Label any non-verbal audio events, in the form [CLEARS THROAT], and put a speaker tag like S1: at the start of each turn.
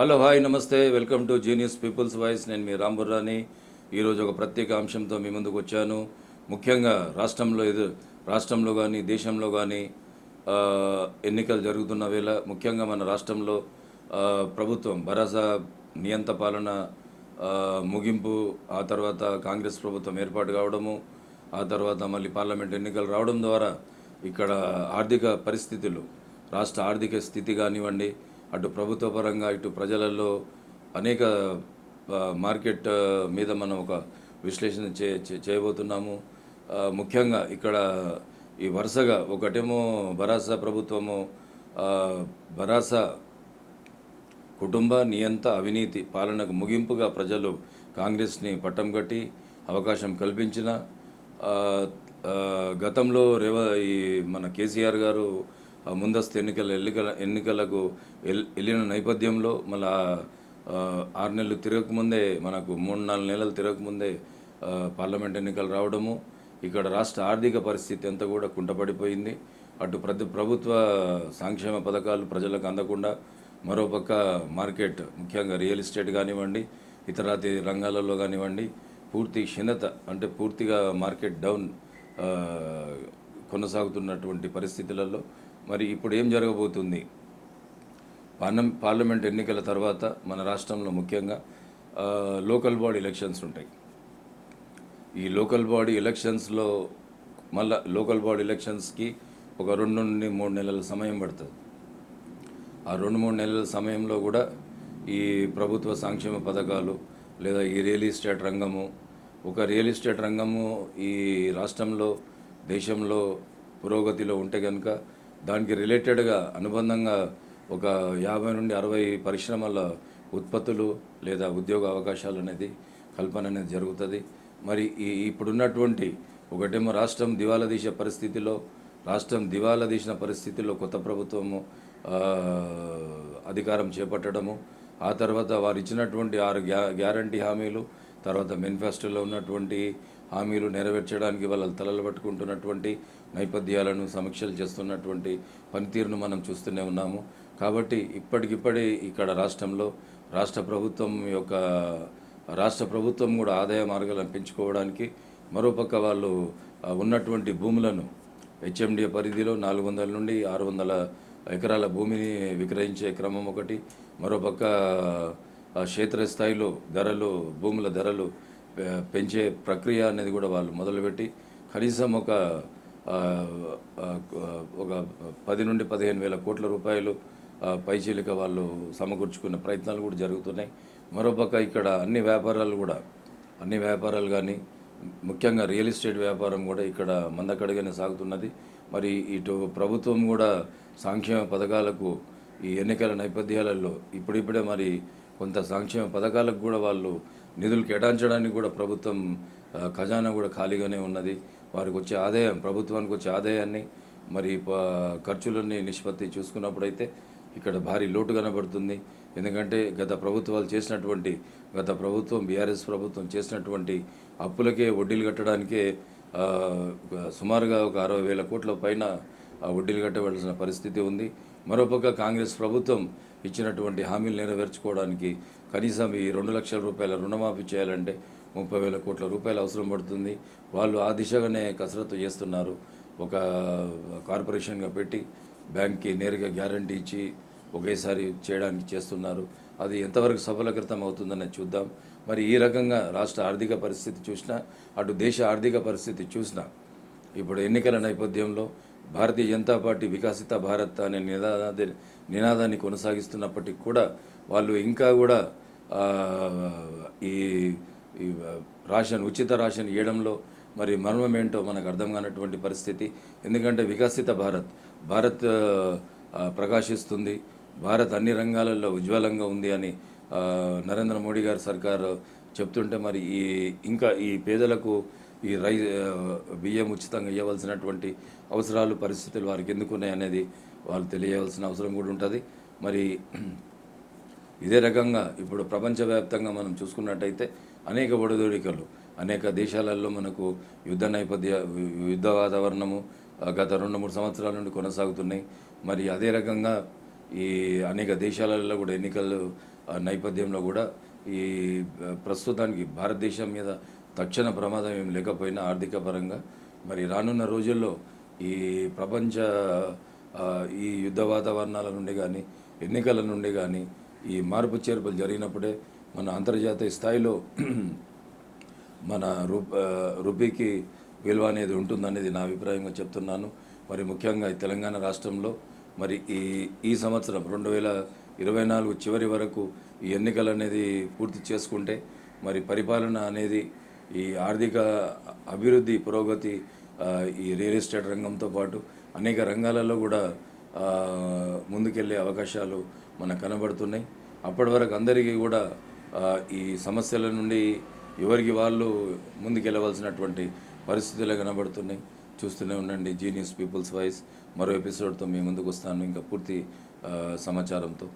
S1: Hello hi నమస్తే. Welcome to genius people's voice. నేను మీ రాంబుర్రాని ఈరోజు ఒక ప్రత్యేక అంశంతో మీ ముందుకు వచ్చాను. ముఖ్యంగా రాష్ట్రంలో ఎదు రాష్ట్రంలో కానీ దేశంలో కానీ ఎన్నికలు జరుగుతున్న వేళ ముఖ్యంగా మన రాష్ట్రంలో ప్రభుత్వం భరోసా నియంత పాలన ముగింపు ఆ తర్వాత కాంగ్రెస్ ప్రభుత్వం ఏర్పాటు కావడము ఆ తర్వాత మళ్ళీ పార్లమెంట్ ఎన్నికలు రావడం ద్వారా ఇక్కడ ఆర్థిక పరిస్థితులు రాష్ట్ర ఆర్థిక స్థితి కానివ్వండి అటు ప్రభుత్వ పరంగా ఇటు ప్రజలలో అనేక మార్కెట్ మీద మనం ఒక విశ్లేషణ చే చేయబోతున్నాము. ముఖ్యంగా ఇక్కడ ఈ వరుసగా ఒకటేమో భరాసా ప్రభుత్వము ఆ, భరాసా కుటుంబ నియంత అవినీతి పాలనకు ముగింపుగా ప్రజలు కాంగ్రెస్ని పట్టం కట్టి అవకాశం కల్పించిన గతంలో రేవ ఈ మన కేసీఆర్ గారు ముందస్తు ఎన్నికల ఎన్నికల ఎన్నికలకు వెళ్ళిన నేపథ్యంలో మళ్ళీ ఆరు నెలలు తిరగకముందే మనకు మూడు నాలుగు నెలలు తిరగకముందే పార్లమెంట్ ఎన్నికలు రావడము ఇక్కడ రాష్ట్ర ఆర్థిక పరిస్థితి అంతా కూడా కుంటపడిపోయింది. అటు ప్రతి ప్రభుత్వ సంక్షేమ పథకాలు ప్రజలకు అందకుండా మరోపక్క మార్కెట్ ముఖ్యంగా రియల్ ఎస్టేట్ కానివ్వండి ఇతరాతి రంగాలలో కానివ్వండి పూర్తి క్షీణత అంటే పూర్తిగా మార్కెట్ డౌన్ కొనసాగుతున్నటువంటి పరిస్థితులలో మరి ఇప్పుడు ఏం జరగబోతుంది? పార్లమెంట్ పార్లమెంట్ ఎన్నికల తర్వాత మన రాష్ట్రంలో ముఖ్యంగా లోకల్ బాడీ ఎలక్షన్స్ ఉంటాయి. ఈ లోకల్ బాడీ ఎలక్షన్స్లో మళ్ళా లోకల్ బాడీ ఎలక్షన్స్కి ఒక రెండు నుండి మూడు నెలల సమయం పడుతుంది. ఆ రెండు మూడు నెలల సమయంలో కూడా ఈ ప్రభుత్వ సంక్షేమ పథకాలు లేదా ఈ రియల్ ఎస్టేట్ రంగము ఒక రియల్ ఎస్టేట్ రంగము ఈ రాష్ట్రంలో దేశంలో పురోగతిలో ఉంటే కనుక దానికి రిలేటెడ్గా అనుబంధంగా ఒక యాభై నుండి అరవై పరిశ్రమల ఉత్పత్తులు లేదా ఉద్యోగ అవకాశాలు అనేది కల్పన అనేది జరుగుతుంది. మరి ఈ ఇప్పుడున్నటువంటి ఒకటేమో రాష్ట్రం దివాలా తీసే పరిస్థితిలో రాష్ట్రం దివాలా తీసిన పరిస్థితిలో కొత్త ప్రభుత్వము అధికారం చేపట్టడము ఆ తర్వాత వారు ఇచ్చినటువంటి ఆరు గ్యా గ్యారంటీ హామీలు తర్వాత మేనిఫెస్టోలో ఉన్నటువంటి హామీలు నెరవేర్చడానికి వాళ్ళ తలలు పట్టుకుంటున్నటువంటి నేపథ్యాలను సమీక్షలు చేస్తున్నటువంటి పనితీరును మనం చూస్తూనే ఉన్నాము. కాబట్టి ఇప్పటికిప్పుడే ఇక్కడ రాష్ట్రంలో రాష్ట్ర ప్రభుత్వం యొక్క రాష్ట్ర ప్రభుత్వం కూడా ఆదాయ మార్గాలను పెంచుకోవడానికి మరోపక్క వాళ్ళు ఉన్నటువంటి భూములను హెచ్ఎండిఏ పరిధిలో నాలుగు వందల నుండి ఆరు వందల ఎకరాల భూమిని విక్రయించే క్రమం ఒకటి. మరోపక్క క్షేత్రస్థాయిలో ధరలు భూముల ధరలు పెంచే ప్రక్రియ అనేది కూడా వాళ్ళు మొదలుపెట్టి కనీసం ఒక ఒక పది నుండి పదిహేను వేల కోట్ల రూపాయలు పైచీలిక వాళ్ళు సమకూర్చుకున్న ప్రయత్నాలు కూడా జరుగుతున్నాయి. మరోపక్క ఇక్కడ అన్ని వ్యాపారాలు కూడా అన్ని వ్యాపారాలు కానీ ముఖ్యంగా రియల్ ఎస్టేట్ వ్యాపారం కూడా ఇక్కడ మందకడిగానే సాగుతున్నది. మరి ఇటు ప్రభుత్వం కూడా సంక్షేమ పథకాలకు ఈ ఎన్నికల నేపథ్యాలలో ఇప్పుడిప్పుడే మరి కొంత సంక్షేమ పథకాలకు కూడా వాళ్ళు నిధులు కేటాయించడానికి కూడా ప్రభుత్వం ఖజానా కూడా ఖాళీగానే ఉన్నది. వారికి వచ్చే ఆదాయం ప్రభుత్వానికి వచ్చే ఆదాయాన్ని మరి ప- ఖర్చులని నిష్పత్తి చూసుకున్నప్పుడైతే ఇక్కడ భారీ లోటు కనబడుతుంది. ఎందుకంటే గత ప్రభుత్వాలు చేసినటువంటి గత ప్రభుత్వం బీఆర్ఎస్ ప్రభుత్వం చేసినటువంటి అప్పులకే వడ్డీలు కట్టడానికే సుమారుగా ఒక అరవై వేల కోట్ల పైన వడ్డీలు కట్టవలసిన పరిస్థితి ఉంది. మరోపక్క కాంగ్రెస్ ప్రభుత్వం ఇచ్చినటువంటి హామీలు నెరవేర్చుకోవడానికి కనీసం ఈ రెండు లక్షల రూపాయల రుణమాఫీ చేయాలంటే ముప్పై వేల కోట్ల రూపాయలు అవసరం పడుతుంది. వాళ్ళు ఆ దిశగానే కసరత్తు చేస్తున్నారు. ఒక కార్పొరేషన్గా పెట్టి బ్యాంక్కి నేరుగా గ్యారంటీ ఇచ్చి ఒకేసారి చేయడానికి చేస్తున్నారు. అది ఎంతవరకు సఫలీకృతం అవుతుందనే చూద్దాం. మరి ఈ రకంగా రాష్ట్ర ఆర్థిక పరిస్థితి చూసినా అటు దేశ ఆర్థిక పరిస్థితి చూసినా ఇప్పుడు ఎన్నికల నేపథ్యంలో భారతీయ జనతా పార్టీ వికాసిత భారత్ అనే నినాదాన్ని నినాదాన్ని కొనసాగిస్తున్నప్పటికీ కూడా వాళ్ళు ఇంకా కూడా ఈ రాషన్ ఉచిత రాషన్ ఇవ్వడంలో మరి మర్మం ఏంటో మనకు అర్థం కానటువంటి పరిస్థితి. ఎందుకంటే వికసిత భారత్ భారత్ ప్రకాశిస్తుంది. భారత్ అన్ని రంగాలలో ఉజ్వలంగా ఉంది అని నరేంద్ర మోడీ గారి సర్కారు చెప్తుంటే మరి ఈ ఇంకా ఈ పేదలకు ఈ రై బియ్యం ఉచితంగా ఇవ్వవలసినటువంటి అవసరాలు పరిస్థితులు వారికి ఎందుకున్నాయి అనేది వాళ్ళు తెలియవలసిన అవసరం కూడా ఉంటుంది. మరి ఇదే రకంగా ఇప్పుడు ప్రపంచవ్యాప్తంగా మనం చూసుకున్నట్టయితే అనేక ఒడిదొడికలు అనేక దేశాలలో మనకు యుద్ధ నేపథ్య యుద్ధ వాతావరణము గత రెండు మూడు సంవత్సరాల నుండి కొనసాగుతున్నాయి. మరి అదే రకంగా ఈ అనేక దేశాలలో కూడా ఎన్నికలు నేపథ్యంలో కూడా ఈ ప్రస్తుతానికి భారతదేశం మీద తక్షణ ప్రమాదం ఏం లేకపోయినా ఆర్థిక పరంగా మరి రానున్న రోజుల్లో ఈ ప్రపంచ ఈ యుద్ధ వాతావరణాల నుండి కానీ ఎన్నికల నుండి కానీ ఈ మార్పు చేర్పులు జరిగినప్పుడే మన అంతర్జాతీయ స్థాయిలో [CLEARS THROAT] మన రూ రూపీకి విలువ అనేది ఉంటుందనేది నా అభిప్రాయంగా చెప్తున్నాను. మరి ముఖ్యంగా తెలంగాణ రాష్ట్రంలో మరి ఈ ఈ సంవత్సరం రెండు వేల ఇరవై నాలుగు చివరి వరకు ఈ ఎన్నికలు అనేది పూర్తి చేసుకుంటే మరి పరిపాలన అనేది ఈ ఆర్థిక అభివృద్ధి పురోగతి ఈ రియల్ ఎస్టేట్ రంగంతో పాటు అనేక రంగాలలో కూడా ముందుకెళ్ళే అవకాశాలు మనకు కనబడుతున్నాయి. అప్పటి వరకు అందరికీ కూడా ఈ సమస్యల నుండి ఎవరికి వాళ్ళు ముందుకెళ్ళవలసినటువంటి పరిస్థితులే కనబడుతున్నాయి. చూస్తూనే ఉండండి జీనియస్ పీపుల్స్ వాయిస్ మరో ఎపిసోడ్తో మీ ముందుకు వస్తాను. ఇంకా పూర్తి సమాచారంతో.